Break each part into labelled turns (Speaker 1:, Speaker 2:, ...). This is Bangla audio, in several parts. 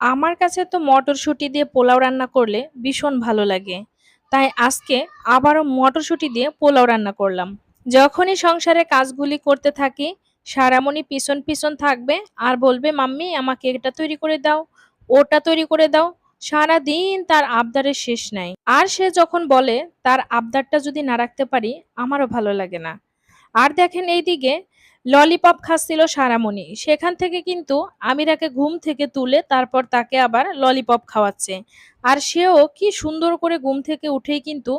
Speaker 1: আমার কাছে তো মটরশুঁটি দিয়ে পোলাও রান্না করলে ভীষণ ভালো লাগে। তাই আজকে আবারও মটরশুঁটি দিয়ে পোলাও রান্না করলাম। যখনই সংসারে কাজগুলি করতে থাকি, সারামণি পিছন পিছন থাকবে আর বলবে, মাম্মি, আমাকে এটা তৈরি করে দাও, ওটা তৈরি করে দাও। সারা দিন তার আবদারের শেষ নাই। আর সে যখন বলে, তার আবদারটা যদি না রাখতে পারি, আমারও ভালো লাগে না। আর দেখেন এইদিকে ললিপপ খাচ্ছিল সারামণি। সেখান থেকে কিন্তু আমিরাকে ঘুম থেকে তুলে তারপর তাকে আবার ললিপপ খাওয়াচ্ছে। আর সেও কি সুন্দর করে ঘুম থেকে উঠেই কিন্তু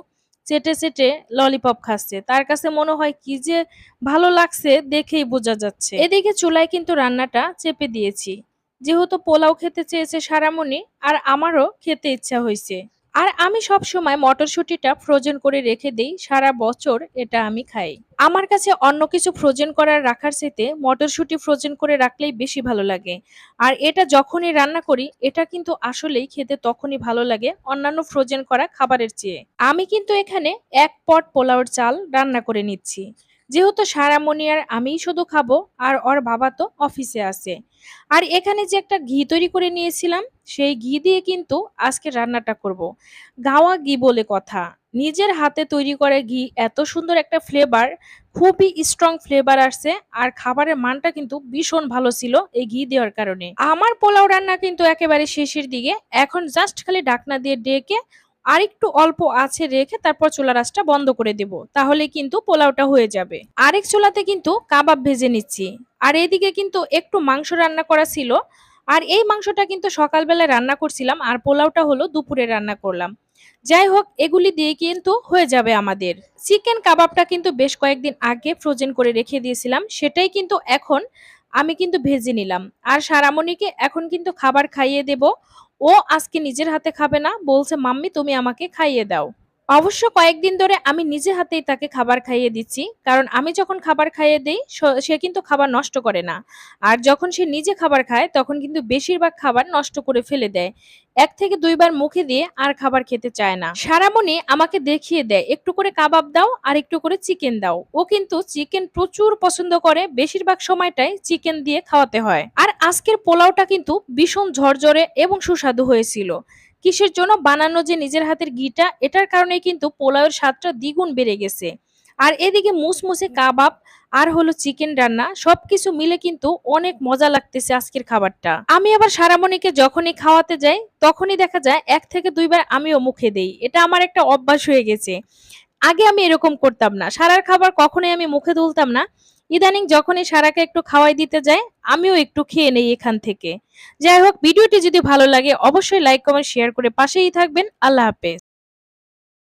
Speaker 1: চেটে চেটে ললিপপ খাচ্ছে। তার কাছে মনে হয় কি যে ভালো লাগছে দেখেই বোঝা যাচ্ছে। এদিকে চুলায় কিন্তু রান্নাটা চেপে দিয়েছি। যেহেতু পোলাও খেতে চেয়েছে সারামণি, আর আমারও খেতে ইচ্ছা হয়েছে। আর আমি সব সময় মটরশুঁটিটা ফ্রোজেন করে রেখে দেই, সারা বছর এটা আমি খাই। আমার কাছে অন্য কিছু ফ্রোজেন করার রাখার চাইতে মটরশুঁটি ফ্রোজেন করে রাখলেই বেশি ভালো লাগে। আর এটা যখনই রান্না করি, এটা কিন্তু আসলেই খেতে তখনই ভালো লাগে অন্যান্য ফ্রোজেন করা খাবারের চেয়ে। আমি কিন্তু এখানে এক পট পোলাওর চাল রান্না করে নিচ্ছি। যেহেতু সারামণি আর আমিই শুধু খাব, আর ওর বাবা তো অফিসে আছে। আর এখানে যে একটা ঘি তৈরি করে নিয়েছিলাম, সেই ঘি দিয়ে কিন্তু আজকে রান্নাটা করব। গাওয়া ঘি বলে কথা। নিজের হাতে তৈরি করে ঘি এত সুন্দর একটা ফ্লেভার খুবই স্ট্রং ফ্লেভার আসছে, আর খাবারের মানটা কিন্তু ভীষণ ভালো ছিল এই ঘি দেওয়ার কারণে। আমার পোলাও রান্না কিন্তু একেবারে শেষের দিকে, এখন জাস্ট খালি ঢাকনা দিয়ে ডেকে আর একটু অল্প আছে রেখে তারপর চুলা রাসটা বন্ধ করে দেব। তাহলে কিন্তু পোলাওটা হয়ে যাবে। আরেক চুলাতে কিন্তু কাবাব ভেজে নিচ্ছি। আর এদিকে কিন্তু একটু মাংস রান্না করা ছিল। আর এই মাংসটা কিন্তু সকালবেলায় রান্না করছিলাম আর পোলাওটা হলো দুপুরে রান্না করলাম। যাই হোক, এগুলি দিয়ে কিন্তু হয়ে যাবে আমাদের। চিকেন কাবাবটা কিন্তু বেশ কয়েকদিন আগে ফ্রোজেন করে রেখে দিয়েছিলাম। সেটাই কিন্তু এখন আমি কিন্তু ভেজে নিলাম। আর সারামণিকে এখন কিন্তু খাবার খাইয়ে দেব। ও আজকে নিজের হাতে খাবে না। বলছে, মাম্মি, তুমি আমাকে খাইয়ে দাও। অবশ্য কয়েকদিন ধরে আমি নিজে হাতেই তাকে খাবার খাইয়ে দিচ্ছি, কারণ আমি যখন খাবার খাইয়ে দিই, সে কিন্তু খাবার নষ্ট করে না। আর যখন সে নিজে খাবার খায়, তখন কিন্তু বেশিরভাগ খাবার নষ্ট করে ফেলে দেয়। এক থেকে দুইবার মুখে দিয়ে আর খাবার খেতে চায় না। সারামণি আমাকে দেখিয়ে দেয়, একটু করে কাবাব দাও আর একটু করে চিকেন দাও। ও কিন্তু চিকেন প্রচুর পছন্দ করে, বেশিরভাগ সময়টাই চিকেন দিয়ে খাওয়াতে হয়। আর আজকের পোলাওটা কিন্তু ভীষণ ঝরঝরে এবং সুস্বাদু হয়েছিল। কিসের জন্য বানানো যে নিজের হাতের ঘিটা এটার কারণে কিন্তু পোলাওয়ের স্বাদটা দ্বিগুণ বেড়ে গেছে। আর এদিকে মুসমুসে কাবাব আর হলো চিকেন রান্না, সবকিছু মিলে কিন্তু অনেক মজা লাগতেছে আজকের খাবারটা। আমি আবার সারামণিকে যখনই খাওয়াতে যাই, তখনই দেখা যায় এক থেকে দুইবার আমিও মুখে দেই। এটা আমার একটা অভ্যাস হয়ে গেছে। আগে আমি এরকম করতাম না। সারার খাবার কখনোই আমি মুখে তুলতাম না। ইদানিং যখনই সারাকে একটু খাওয়াই দিতে যাই, আমিও একটু খেয়ে নেই এখান থেকে। যাই হোক, ভিডিওটি যদি ভালো লাগে, অবশ্যই লাইক কমেন্ট শেয়ার করে পাশেই থাকবেন। আল্লাহ হাফেজ।